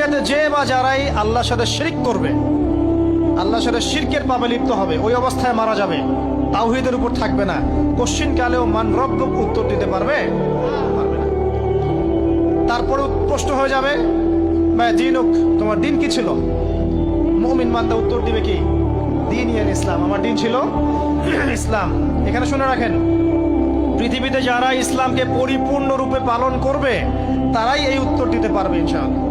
দুনিয়াতে যে বা যারাই আল্লাহর সাথে শিরিক করবে, আল্লাহর সাথে শিরকের পাবে লিপ্ত হবে, ওই অবস্থায় মারা যাবে। তাওহিদের উপর থাকবে না। কোশ্চিন কালেও মান রব্বক উত্তর দিতে পারবে? তারপরে প্রশ্ন হয়ে যাবে দিনুক তোমার দিন কি ছিল? মমিন মান্দা উত্তর দিবে কি? দিন ইয়ান ইসলাম। আমার দিন ছিল ইসলাম। এখানে শুনে রাখেন, পৃথিবীতে যারা ইসলামকে পরিপূর্ণরূপে পালন করবে, তারাই এই উত্তর দিতে পারবে, ইনশাআল্লাহ।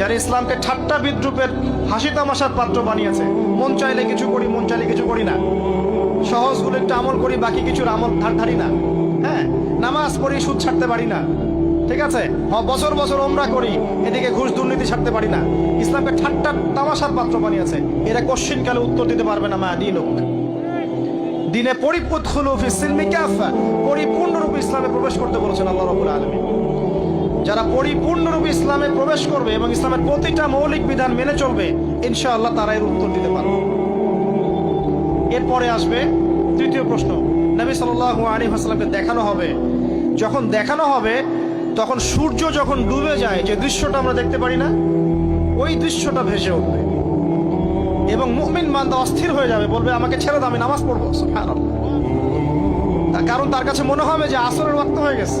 যারা ইসলামকে ঠাট্টা বিদ্রুপের হাসি তামাশার পাত্র বানিয়েছে, মন চাইলে কিছু করি, মন চাইলে কিছু করি না। সহজগুলো একটু আমল করি, বাকি কিছুর আমল ধার ধারি না। হ্যাঁ নামাজ পড়ি, সুদ ছাড়তে পারি না। ঠিক আছে? বছর বছর ওমরা করি, এদিকে ঘুষ দুর্নীতি ছাড়তে পারি না। ইসলামকে ঠাট্টা তামাশার পাত্র বানিয়েছে, এরা কোশ্চিন কালে উত্তর দিতে পারবে না মা দিন দিনে পরিপূর্ণরূপে ইসলামে প্রবেশ করতে বলেছেন আল্লাহ রবুল আলমী যারা পরিপূর্ণরূপে ইসলামে প্রবেশ করবে এবং ইসলামের প্রতিটা মৌলিক বিধান মেনে চলবে, ইনশাআল্লাহ তারা এর উত্তর দিতে পারবে। এরপরে আসবে তৃতীয় প্রশ্ন। নবী সাল্লাল্লাহু আলাইহি ওয়াসাল্লামকে দেখানো হবে। যখন দেখানো হবে, তখন সূর্য যখন ডুবে যায়, যে দৃশ্যটা আমরা দেখতে পারি না, ওই দৃশ্যটা ভেসে উঠবে। এবং মুমিন বান্দা অস্থির হয়ে যাবে, বলবে, আমাকে ছেড়ে দাও, আমি নামাজ পড়ব। কারণ তার কাছে মনে হবে যে আসরের ওয়াক্ত হয়ে গেছে।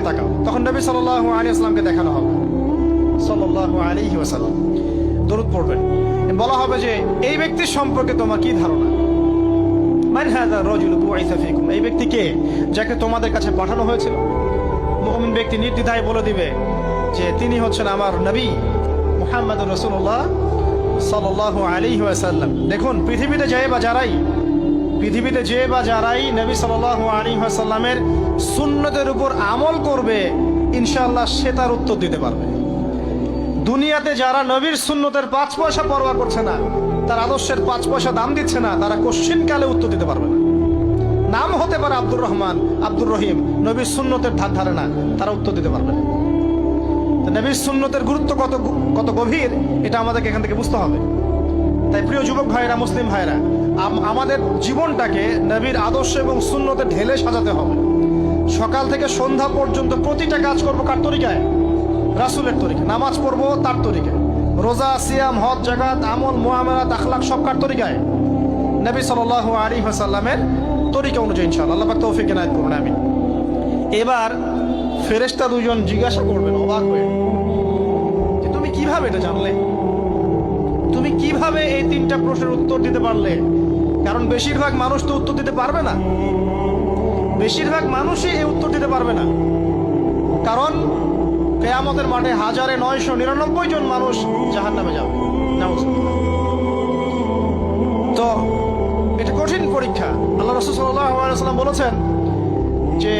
দিকে তাকাও। তখন নবী সাল্লাল্লাহু আলাইহি আসলামকে দেখানো হবে। আলাইহি ওয়াসাল্লাম। দরুদ বলা হবে যে, এই ব্যক্তির সম্পর্কে তোমার কি ধারণা? এই ব্যক্তি কে যাকে তোমাদের কাছে পাঠানো হয়েছিল? ব্যক্তি নির্দ্বিধায় বলে দিবে যে, তিনি হচ্ছেন আমার নবী মুহাম্মদুর রাসূলুল্লাহ সাল্লাল্লাহু আলাইহি ওয়াসাল্লাম। দেখুন, পৃথিবীতে যায় বা যারাই পৃথিবীতে যে বা যারাই নবী সাল্লাল্লাহু আলাইহি ওয়াসাল্লামের সুন্নতের উপর আমল করবে ইনশাল্লাহ সে তার উত্তর দিতে পারবে। দুনিয়াতে যারা নবীর সুন্নতের পাঁচ পয়সা পরোয়া করছে না, তার আদর্শের পাঁচ পয়সা দাম দিচ্ছে না, তারা কোশ্চিন কালে উত্তর দিতে পারবে না। নাম হতে পারে আব্দুর রহমান, আব্দুর রহিম, নবীর সুন্নতের ধার ধারে না, তারা উত্তর দিতে পারবে না। নবীর সুন্নতের গুরুত্ব কত কত গভীর, এটা আমাদেরকে এখান থেকে বুঝতে হবে। তাই প্রিয় যুবক ভাইরা, মুসলিম ভাইরা, আম- আমাদের জীবনটাকে নবীর আদর্শ এবং শূন্যতে ঢেলে সাজাতে হবে। সকাল থেকে সন্ধ্যা পর্যন্ত প্রতিটা কাজ করব কার তরিকায়? রাসুলের তরিকা নামাজ পড়ব তার তরিকায়। রোজা, সিয়াম, হজ জাগাত আমল মোহামেরাত আখলাক সব কার তরিকায়? নবী সাল আলী হাসাল্লামের তরিকা অনুযায়ী ইনশাল্লাহ আল্লাহ তৌফিক এনায়ত করবেন আমি এবার ফেরেশতা দুজন জিজ্ঞাসা করবেন, অবাক হয়ে। যে তুমি কীভাবে এটা জানলে? কীভাবে এই তিনটা প্রশ্নের উত্তর দিতে পারলে? কারণ বেশিরভাগ মানুষ তো উত্তর দিতে পারবে না। বেশিরভাগ মানুষই এই উত্তর দিতে পারবে না। কারণ কেয়ামতের মাঠে হাজারে নয়শো নিরানব্বই জন মানুষ জাহান নামে যাবে তো এটা কঠিন পরীক্ষা। আল্লাহ রসুল সাল্লাম বলেছেন যে,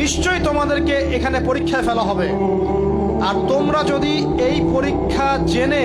নিশ্চয়ই তোমাদেরকে এখানে পরীক্ষায় ফেলা হবে। আর তোমরা যদি এই পরীক্ষা জেনে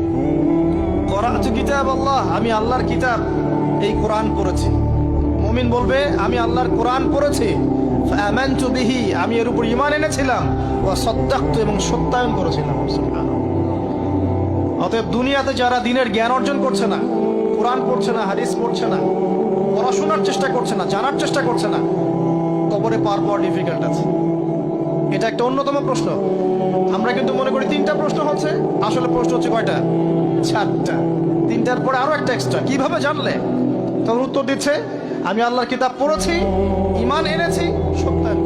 আমি আল্লাহর কিতাব এই কোরআন পড়েছি। মুমিন বলবে, আমি আল্লাহর কোরআন পড়েছি। ফাআমানতু বিহি, আমি এর উপর ইমান এনেছিলাম। ওয়া সাদ্দাকতু, এবং সত্যায়ন করেছিলাম। অতএব দুনিয়াতে যারা দিনের জ্ঞান অর্জন করছে না, কোরআন পড়ছে না, হাদিস পড়ছে না, পড়াশোনার চেষ্টা করছে না, জানার চেষ্টা করছে না, কবরে পার পাওয়া ডিফিকাল্ট আছে। এটা একটা অন্যতম প্রশ্ন। আমরা কিন্তু মনে করি তিনটা প্রশ্ন হচ্ছে, আসলে প্রশ্ন হচ্ছে কয়টা? চারটা। তিনটার পরে আরও একটা এক্সট্রা কীভাবে জানলে? তখন উত্তর দিচ্ছে, আমি আল্লাহর কিতাব পড়েছি ইমান এনেছি সত্যায়ন